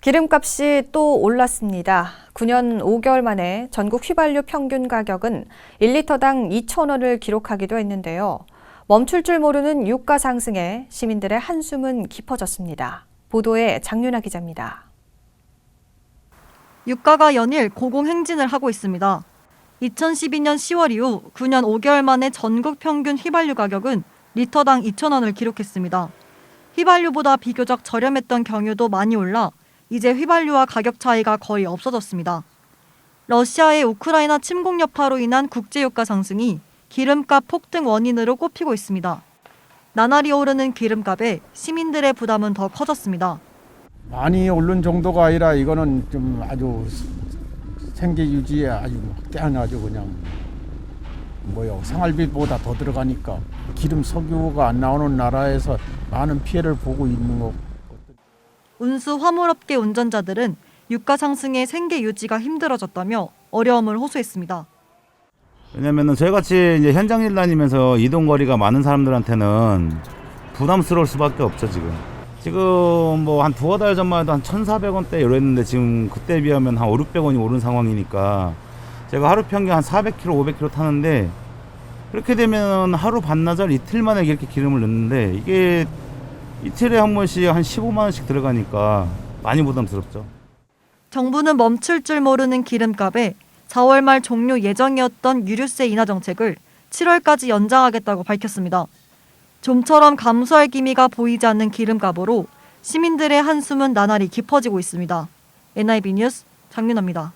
기름값이 또 올랐습니다. 9년 5개월 만에 전국 휘발유 평균 가격은 1리터당 2,000원을 기록하기도 했는데요. 멈출 줄 모르는 유가 상승에 시민들의 한숨은 깊어졌습니다. 보도에 장윤아 기자입니다. 유가가 연일 고공행진을 하고 있습니다. 2012년 10월 이후 9년 5개월 만에 전국 평균 휘발유 가격은 리터당 2,000원을 기록했습니다. 휘발유보다 비교적 저렴했던 경유도 많이 올라 이제 휘발유와 가격 차이가 거의 없어졌습니다. 러시아의 우크라이나 침공 여파로 인한 국제유가 상승이 기름값 폭등 원인으로 꼽히고 있습니다. 나날이 오르는 기름값에 시민들의 부담은 더 커졌습니다. 많이 오른 정도가 아니라 이거는 좀 아주 생계 유지에 아주 막대한 아주 그냥 뭐요 생활비보다 더 들어가니까 기름 석유가 안 나오는 나라에서 많은 피해를 보고 있는 거 운수 화물업계 운전자들은 유가 상승에 생계 유지가 힘들어졌다며 어려움을 호소했습니다. 왜냐면은 저희같이 이제 현장 일 다니면서 이동 거리가 많은 사람들한테는 부담스러울 수밖에 없죠 지금. 지금 뭐 한 두어 달 전만 해도 한 1,400원대 이랬는데 지금 그때 비하면 한 5, 600원이 오른 상황이니까 제가 하루 평균 한 400km, 500km 타는데 그렇게 되면 하루 반나절 이틀 만에 이렇게 기름을 넣는데 이게 이틀에 한 번씩 한 15만 원씩 들어가니까 많이 부담스럽죠. 정부는 멈출 줄 모르는 기름값에 4월 말 종료 예정이었던 유류세 인하 정책을 7월까지 연장하겠다고 밝혔습니다. 좀처럼 감소할 기미가 보이지 않는 기름값으로 시민들의 한숨은 나날이 깊어지고 있습니다. NIB 뉴스 장윤아입니다.